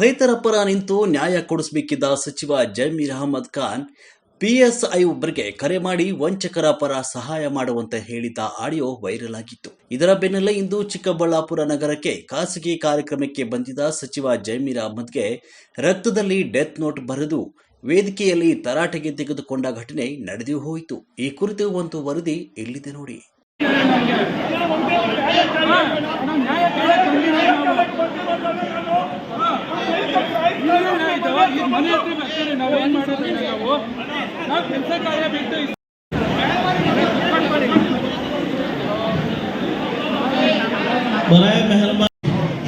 ರೈತರ ಪರ ನಿಂತು ನ್ಯಾಯ ಕೊಡಿಸಬೇಕಿದ್ದ ಸಚಿವ ಜಮೀರ್ ಅಹಮದ್ ಖಾನ್, ಪಿಎಸ್ಐ ಒಬ್ಬರಿಗೆ ಕರೆ ಮಾಡಿ ವಂಚಕರ ಪರ ಸಹಾಯ ಮಾಡುವಂತೆ ಹೇಳಿದ ಆಡಿಯೋ ವೈರಲ್ ಆಗಿತ್ತು. ಇದರ ಬೆನ್ನಲ್ಲೇ ಇಂದು ಚಿಕ್ಕಬಳ್ಳಾಪುರ ನಗರಕ್ಕೆ ಖಾಸಗಿ ಕಾರ್ಯಕ್ರಮಕ್ಕೆ ಬಂದಿದ್ದ ಸಚಿವ ಜಮೀರ್ ಅಹಮದ್ಗೆ ರಕ್ತದಲ್ಲಿ ಡೆತ್ ನೋಟ್ ಬರೆದು ವೇದಿಕೆಯಲ್ಲಿ ತರಾಟೆಗೆ ತೆಗೆದುಕೊಂಡ ಘಟನೆ ನಡೆದು ಹೋಯಿತು. ಈ ಕುರಿತು ಒಂದು ವರದಿ ಇಲ್ಲಿದೆ ನೋಡಿ.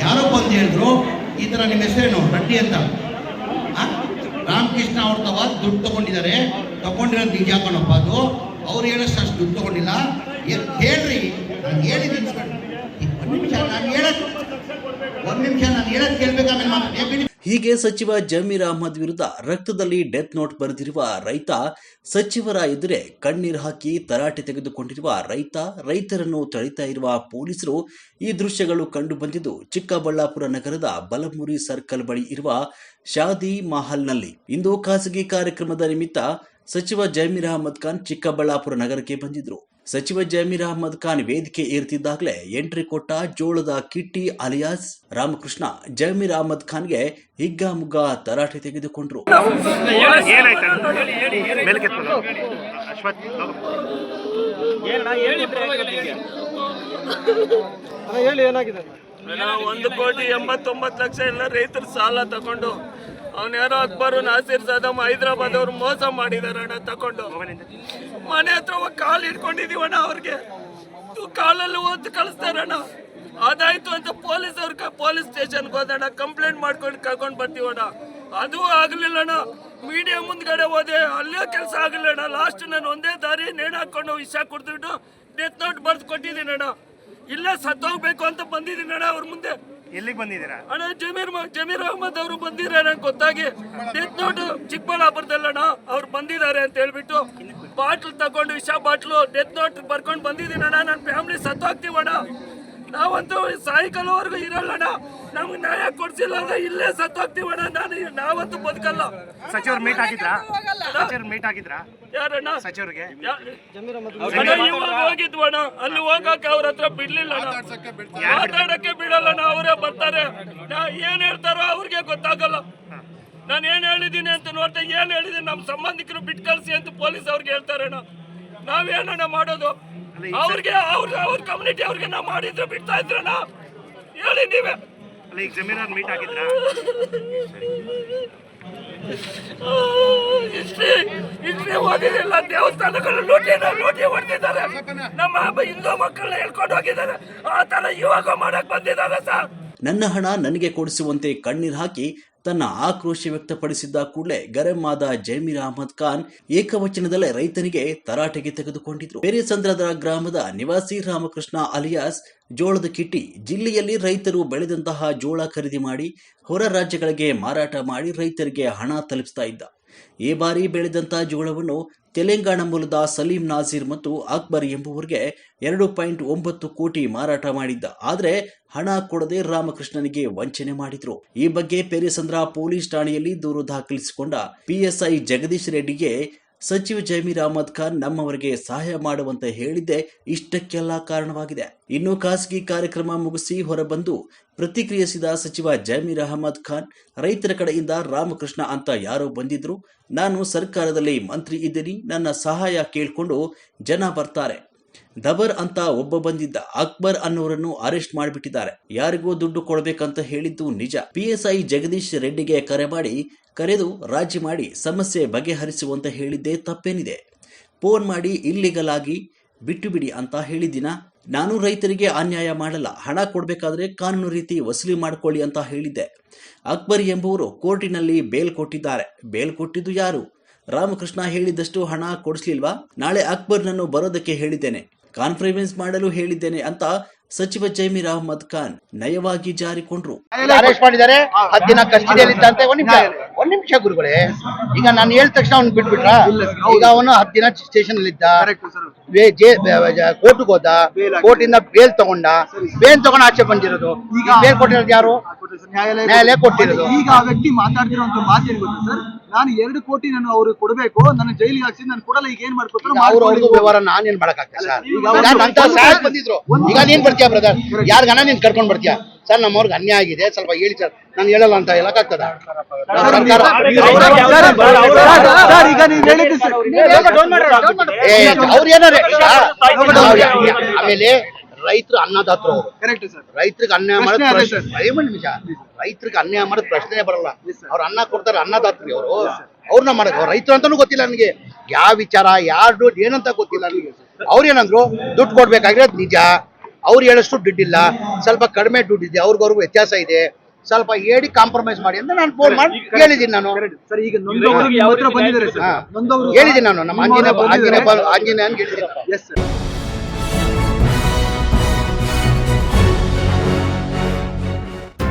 ಯಾರೋ ಬಂದು ಹೇಳಿದ್ರು? ಈ ತರ ನಿಮ್ಮ ಹೆಸರೇನು? ರಡ್ಡಿ ಅಂತ? ರಾಮಕೃಷ್ಣ ಅವ್ರ ತವ ದುಡ್ಡು ತಗೊಂಡಿದ್ದಾರೆ. ತಗೊಂಡಿರೋ ನಿಜ ಕಣಪ್ಪ ಅದು. ಅವ್ರು ಹೇಳೋಷ್ಟು ಅಷ್ಟು ದುಡ್ಡು ತಗೊಂಡಿಲ್ಲ. ಏ- ಹೇಳ್ರಿ? ನಾನು ಹೇಳಿದ್ದೀನಿ ಹೀಗೆ ಸಚಿವ ಜಮೀರ್ ಅಹಮದ್ ವಿರುದ್ಧ ರಕ್ತದಲ್ಲಿ ಡೆತ್ ನೋಟ್ ಬರೆದಿರುವ ರೈತ, ಸಚಿವರ ಎದುರೆ ಕಣ್ಣೀರು ಹಾಕಿ ತರಾಟೆ ತೆಗೆದುಕೊಂಡಿರುವ ರೈತ, ರೈತರನ್ನು ತಳಿತಾ ಇರುವ ಪೊಲೀಸರು ಈ ದೃಶ್ಯಗಳು ಕಂಡು ಬಂದಿದ್ದು, ಚಿಕ್ಕಬಳ್ಳಾಪುರ ನಗರದ ಬಲಮುರಿ ಸರ್ಕಲ್ ಬಳಿ ಇರುವ ಶಾದಿ ಮಹಲ್ನಲ್ಲಿ. ಇಂದು ಖಾಸಗಿ ಕಾರ್ಯಕ್ರಮದ ನಿಮಿತ್ತ ಸಚಿವ ಜಮೀರ್ ಅಹಮದ್ ಖಾನ್ ಚಿಕ್ಕಬಳ್ಳಾಪುರ ನಗರಕ್ಕೆ ಬಂದಿದ್ರು. ಸಚಿವ ಜಮೀರ್ ಅಹಮದ್ ಖಾನ್ ವೇದಿಕೆ ಏರ್ತಿದ್ದಾಗಲೇ ಎಂಟ್ರಿ ಕೊಟ್ಟ ಜೋಳದ ಕಿಟ್ಟಿ ಅಲಿಯಾಸ್ ರಾಮಕೃಷ್ಣ ಜಮೀರ್ ಅಹಮದ್ ಖಾನ್ಗೆ ಹಿಗ್ಗಾಮುಗ್ಗ ತರಾಟೆ ತೆಗೆದುಕೊಂಡ್ರು. ಒಂದು ಕೋಟಿ ಎಂಬತ್ತೊಂಬತ್ತು ಲಕ್ಷ ಎಲ್ಲ ರೈತರ ಸಾಲ ತಗೊಂಡು ಅವನ ಯಾರೋ ಅಕ್ಬರು, ನಾಸಿರ್ ಸದಮ್, ಹೈದರಾಬಾದ್ ಅವ್ರು ಮೋಸ ಮಾಡಿದಾರಣ್ಣ ತಗೊಂಡು ಮನೆ ಹತ್ರ ಹೋಗಿ ಕಾಲು ಇಟ್ಕೊಂಡಿದೀವಣ್ಣ ಅವ್ರಿಗೆ. ಕಾಲಲ್ಲಿ ಓದ್ ಕಳಿಸ್ತಾರಣ್ಣ ಅದಾಯ್ತು ಅಂತ ಪೊಲೀಸ್ ಅವ್ರ ಪೊಲೀಸ್ ಸ್ಟೇಷನ್ಗೆ ಹೋದಣ್ಣ. ಕಂಪ್ಲೇಂಟ್ ಮಾಡ್ಕೊಂಡು ಕರ್ಕೊಂಡು ಬರ್ತೀವಣ್ಣ. ಅದು ಆಗ್ಲಿಲ್ಲಣ್ಣ ಮೀಡಿಯಾ ಮುಂದ್ಗಡೆ ಹೋದೆ. ಅಲ್ಲೇ ಕೆಲಸ ಆಗಲಿಲ್ಲಣ್ಣ ಲಾಸ್ಟ್ ನಾನು ಒಂದೇ ದಾರಿ ನೇಣು ಹಾಕೊಂಡು ವಿಷ ಕೊಡ್ತಿಬಿಟ್ಟು ಡೆತ್ ನೋಟ್ ಕೊಟ್ಟಿದ್ದೀನಿ ಅಣ್ಣ. ಇಲ್ಲ ಸತ್ತೋಗ್ಬೇಕು ಅಂತ ಬಂದಿದ್ದೀನಿ ಅಣ್ಣ ಅವ್ರ ಮುಂದೆ. ಎಲ್ಲಿಗೆ ಬಂದಿದ್ದೀರಾ? ಅಣ್ಣ, ಜಮೀರ್ ಜಮೀರ್ ಅಹಮದ್ ಅವರು ಬಂದಿದ್ದಾರೆ ನಂಗೆ ಗೊತ್ತಾಗಿ. ಡೆತ್ ನೋಟ್ ಚಿಕ್ಕಬಳ್ಳಾಪುರದಲ್ಲಣ್ಣ ಅವ್ರು ಬಂದಿದ್ದಾರೆ ಅಂತ ಹೇಳ್ಬಿಟ್ಟು ಬಾಟ್ಲ್ ತಗೊಂಡು ವಿಷ ಬಾಟ್ಲು ಡೆತ್ ನೋಟ್ ಬರ್ಕೊಂಡು ಬಂದಿದ್ದೀನಣ್ಣ. ನನ್ನ ಫ್ಯಾಮಿಲಿ ಸತ್ತೋಗ್ತೀವಣ್ಣ. ನಾವಂತೂ ಸಾಯಂಕಾಲವರೆಗೂ ಇರಲ್ಲಣ್ಣ ನಮ್ಗೆ ನ್ಯಾಯ ಕೊಡ್ಸಿಲ್ಲ ಅಂದ್ರೆ ಇಲ್ಲೇ ಸತ್ತೋಗ್ತೀವಣ್ಣ ನಾನು ನಾವಂತೂ ಬದುಕಲ್ಲ. ಸಚಿವರು ಮೀಟ್ ಆಗಿದ್ರಾ? ಸಚಿವರು ಮೀಟ್ ಆಗಿದ್ರಾ? ಯಾರಣ್ಣ? ಸಚಿವರಿಗೆ? ಇವಾಗ ಹೋಗಿದ್ವು ಅಲ್ಲಿ ಹೋಗಕ್ಕೆ ಅವ್ರ ಹತ್ರ ಬಿಡ್ಲಿಲ್ಲ. ಮಾತಾಡಕ್ಕೆ ಬಿಡಲ್ಲ ಅವರೇ ಬರ್ತಾರೆ. ನಾ ಏನ್ ಹೇಳ್ತಾರೋ ಅವ್ರಿಗೆ ಗೊತ್ತಾಗಲ್ಲ. ನಾನು ಏನ್ ಹೇಳಿದೀನಿ ಅಂತ ನೋಡ್ತಾ ಏನ್ ಹೇಳಿದೀನಿ ನಮ್ಮ ಸಂಬಂಧಿಕರು ಬಿಟ್ಟು ಕಳ್ಸಿ ಅಂತ ಪೊಲೀಸ್ ಅವ್ರಿಗೆ ಹೇಳ್ತಾರಣ್ಣ ನಾವೇನಣ್ಣ ಮಾಡೋದು? ಅವ್ರಿಗೆ ಅವ್ರ ಅವ್ರ ಕಮ್ಯುನಿಟಿ ಅವ್ರಿಗೆ ನಾವು ಮಾಡಿದ್ರೆ ಬಿಡ್ತಾ ಇದ್ರಣ್ಣ ಹೇಳಿ ನೀವೇ. ಅಲ್ಲಿ ಈಗ ಜಮೀರ್ ಅವ್ರು ಮೀಟ್ ಆಗಿದ್ರ ಇಷ್ಟೇ ಇಷ್ಟೇ ಓದಿದಿಲ್ಲ ದೇವಸ್ಥಾನಗಳು ಲೂಟಿ ಲೂಟಿ ಹೊಡೆದಿದ್ದಾರೆ ನಮ್ಮ ಹಬ್ಬ ಹಿಂದೂ ಮಕ್ಕಳನ್ನ ಹೇಳ್ಕೊಂಡು ಹೋಗಿದ್ದಾರೆ. ಆ ತರ ಇವಾಗ ಮಾಡಕ್ ಬಂದಿದ್ದಾರೆ ಸರ್. ನನ್ನ ಹಣ ನನಗೆ ಕೊಡಿಸುವಂತೆ ಕಣ್ಣೀರು ಹಾಕಿ ತನ್ನ ಆಕ್ರೋಶ ವ್ಯಕ್ತಪಡಿಸಿದ್ದ ಕೂಡಲೇ ಗರಂ ಆದ ಜಮೀರ್ ಅಹಮದ್ ಖಾನ್ ಏಕವಚನದಲ್ಲೇ ರೈತನಿಗೆ ತರಾಟೆಗೆ ತೆಗೆದುಕೊಂಡಿದ್ರು. ಬೇರೆಸಂದ್ರದ ಗ್ರಾಮದ ನಿವಾಸಿ ರಾಮಕೃಷ್ಣ ಅಲಿಯಾಸ್ ಜೋಳದ ಕಿಟ್ಟಿ ಜಿಲ್ಲೆಯಲ್ಲಿ ರೈತರು ಬೆಳೆದಂತಹ ಜೋಳ ಖರೀದಿ ಮಾಡಿ ಹೊರ ರಾಜ್ಯಗಳಿಗೆ ಮಾರಾಟ ಮಾಡಿ ರೈತರಿಗೆ ಹಣ ತಲುಪಿಸ್ತಾ ಇದ್ದ. ಈ ಬಾರಿ ಬೆಳೆದಂತಹ ಜೋಳವನ್ನು ತೆಲಂಗಾಣ ಮೂಲದ ಸಲೀಂ ನಾಸೀರ್ ಮತ್ತು ಅಕ್ಬರ್ ಎಂಬುವರಿಗೆ ಎರಡು ಪಾಯಿಂಟ್ ಒಂಬತ್ತು ಕೋಟಿ ಮಾರಾಟ ಮಾಡಿದ್ದ. ಆದರೆ ಹಣ ಕೊಡದೆ ರಾಮಕೃಷ್ಣನಿಗೆ ವಂಚನೆ ಮಾಡಿದ್ರು. ಈ ಬಗ್ಗೆ ಪೇರಿಸಂದ್ರ ಪೊಲೀಸ್ ಠಾಣೆಯಲ್ಲಿ ದೂರು ದಾಖಲಿಸಿಕೊಂಡ ಪಿಎಸ್ಐ ಜಗದೀಶ್ ರೆಡ್ಡಿಗೆ ಸಚಿವ ಜಮೀರ್ ಅಹಮದ್ ಖಾನ್ ನಮ್ಮವರಿಗೆ ಸಹಾಯ ಮಾಡುವಂತೆ ಹೇಳಿದ್ದೆ ಇಷ್ಟಕ್ಕೆಲ್ಲ ಕಾರಣವಾಗಿದೆ. ಇನ್ನು ಖಾಸಗಿ ಕಾರ್ಯಕ್ರಮ ಮುಗಿಸಿ ಹೊರಬಂದು ಪ್ರತಿಕ್ರಿಯಿಸಿದ ಸಚಿವ ಜಮೀರ್ ಅಹಮದ್ ಖಾನ್, ರೈತರ ಕಡೆಯಿಂದ ರಾಮಕೃಷ್ಣ ಅಂತ ಯಾರೋ ಬಂದಿದ್ರು. ನಾನು ಸರ್ಕಾರದಲ್ಲಿ ಮಂತ್ರಿ ಇದ್ದೀನಿ. ನನ್ನ ಸಹಾಯ ಕೇಳಿಕೊಂಡು ಜನ ಬರ್ತಾರೆ. ದಬರ್ ಅಂತ ಒಬ್ಬ ಬಂದಿದ್ದ ಅಕ್ಬರ್ ಅನ್ನೋರನ್ನು ಅರೆಸ್ಟ್ ಮಾಡಿಬಿಟ್ಟಿದ್ದಾರೆ. ಯಾರಿಗೂ ದುಡ್ಡು ಕೊಡಬೇಕಂತ ಹೇಳಿದ್ದು ನಿಜ. ಪಿಎಸ್ಐ ಜಗದೀಶ್ ರೆಡ್ಡಿಗೆ ಕರೆ ಮಾಡಿ, ಕರೆದು ರಾಜಿ ಮಾಡಿ ಸಮಸ್ಯೆ ಬಗೆಹರಿಸುವಂತ ಹೇಳಿದ್ದೇ ತಪ್ಪೇನಿದೆ. ಫೋನ್ ಮಾಡಿ ಇಲ್ಲಿಗಲ್ ಆಗಿ ಬಿಟ್ಟು ಬಿಡಿ ಅಂತ ಹೇಳಿದಿನ ನಾನು ರೈತರಿಗೆ ಅನ್ಯಾಯ ಮಾಡಲ್ಲ. ಹಣ ಕೊಡಬೇಕಾದ್ರೆ ಕಾನೂನು ರೀತಿ ವಸೂಲಿ ಮಾಡಿಕೊಳ್ಳಿ ಅಂತ ಹೇಳಿದ್ದೆ. ಅಕ್ಬರ್ ಎಂಬುವರು ಕೋರ್ಟಿನಲ್ಲಿ ಬೇಲ್ ಕೊಟ್ಟಿದ್ದಾರೆ. ಬೇಲ್ ಕೊಟ್ಟಿದ್ದು ಯಾರು? ರಾಮಕೃಷ್ಣ ಹೇಳಿದಷ್ಟು ಹಣ ಕೊಡಿಸ್ಲಿಲ್ವಾ? ನಾಳೆ ಅಕ್ಬರ್ನನ್ನು ಬರೋದಕ್ಕೆ ಹೇಳಿದ್ದೇನೆ. ಕಾನ್ಫರೆನ್ಸ್ ಮಾಡಲು ಹೇಳಿದ್ದೇನೆ ಅಂತ ಸಚಿವ ಜೈಮಿರ್ ಅಹಮದ್ ಖಾನ್ ನಯವಾಗಿ ಜಾರಿಕೊಂಡ್ರು. ಅರೆಸ್ಟ್ ಮಾಡಿದ್ದಾರೆ ಹತ್ತು ದಿನ ಕಸ್ಟಡಿಯಲ್ಲಿ ಇದ್ದಂತೆ ಒಂದ್ ನಿಮಿಷ ಒಂದ್ ನಿಮಿಷ ಗುರುಗಳೇ. ಈಗ ನಾನು ಹೇಳಿದ ತಕ್ಷಣ ಅವ್ನು ಬಿಟ್ಬಿಟ್ರ? ಈಗ ಅವನು ಹತ್ತು ದಿನ ಸ್ಟೇಷನ್ ಅಲ್ಲಿ ಇದ್ದ ಕೋರ್ಟ್ಗೆ ಹೋದ ಕೋರ್ಟಿಂದ ಬೇಲ್ ತಗೊಂಡ ಬೇಲ್ ತಗೊಂಡು ಆಚೆ ಬಂದಿರೋದು. ಈಗ ಬೇಲ್ ಕೊಟ್ಟಿರೋದು ಯಾರು? ನ್ಯಾಯಾಲಯ. ಕೊಟ್ಟಿರೋದು. ಈಗ ಆ ವ್ಯಕ್ತಿ ಮಾತಾಡ್ತಿರೋಂತ ಮಾತೇನು ಗೊತ್ತಾ ಸರ್ ನಾನು ಎರಡು ಕೋಟಿ ನಾನು ಅವ್ರಿಗೆ ಕೊಡಬೇಕು ನನ್ನ ಜೈಲಿಗೆ ಹಾಕ್ಸಿ ನಾನು ಕೊಡಲ್ಲ ಈಗ ಏನ್ ಮಾಡ್ಕೊತಾರೆ ಅವ್ರ ಅವ್ರದ್ದು ವ್ಯವಹಾರ ನಾನೇನ್ ಮಾಡಕ್ಕಾಗ್ತದೆ ಸರ್ ಈಗ ಈಗ ಸಾಕ್ ಬಂದಿದ್ರು ಈಗ ನೀನ್ ಬರ್ತೀಯ ಬ್ರದರ್ ಯಾರ್ಗನ ನೀನ್ ಕರ್ಕೊಂಡ್ ಬರ್ತೀಯ ಸರ್ ನಮ್ಮವ್ರಿಗೆ ಅನ್ಯಾಯ ಆಗಿದೆ ಸ್ವಲ್ಪ ಹೇಳಿ ಸರ್ ನಾನು ಹೇಳಲ್ಲ ಅಂತ ಹೇಳಕ್ಕಾಗ್ತದ ಅವ್ರು ಏನಾರ ಆಮೇಲೆ ರೈತರು ಅನ್ನದಾತರು ಅವರು. ಕರೆಕ್ಟ್ ಸರ್ ರೈತರಿಗೆ ಅನ್ಯಾಯ ಮಾಡೋದು ಪ್ರಶ್ನೆ. ನಿಮಿಷ ರೈತರಿಗೆ ಅನ್ಯಾಯ ಮಾಡೋದು ಪ್ರಶ್ನೆ ಬರಲ್ಲ. ಅವ್ರು ಅನ್ನ ಕೊಡ್ತಾರೆ ಅನ್ನದಾತ್ರಿ ಅವರು. ಅವ್ರನ್ನ ಮಾಡಕ್ ಅವ್ರು ರೈತರು ಅಂತಾನು ಗೊತ್ತಿಲ್ಲ ನನಗೆ. ಯಾವ ವಿಚಾರ ಯಾರು ಏನಂತ ಗೊತ್ತಿಲ್ಲ ನನಗೆ. ಅವ್ರು ಏನಂದ್ರು ದುಡ್ಡು ಕೊಡ್ಬೇಕಾಗಿರೋ ನಿಜ. ಅವ್ರು ಹೇಳಷ್ಟು ದುಡ್ಡಿಲ್ಲ. ಸ್ವಲ್ಪ ಕಡಿಮೆ ದುಡ್ಡಿದೆ ಅವ್ರಿಗವ್ರಿಗೂ ವ್ಯತ್ಯಾಸ ಇದೆ. ಸ್ವಲ್ಪ ಹೇಳಿ ಕಾಂಪ್ರಮೈಸ್ ಮಾಡಿ ಅಂತ ನಾನು ಫೋನ್ ಮಾಡಿ ಹೇಳಿದ್ದೀನಿ ನಾನು. ಹೇಳಿದ್ದೀನಿ ನಾನು. ನಮ್ಮ ಆಂಜನೇಯ ಆಂಜನೇಯ ಹೇಳಿದ್ದೀನಿ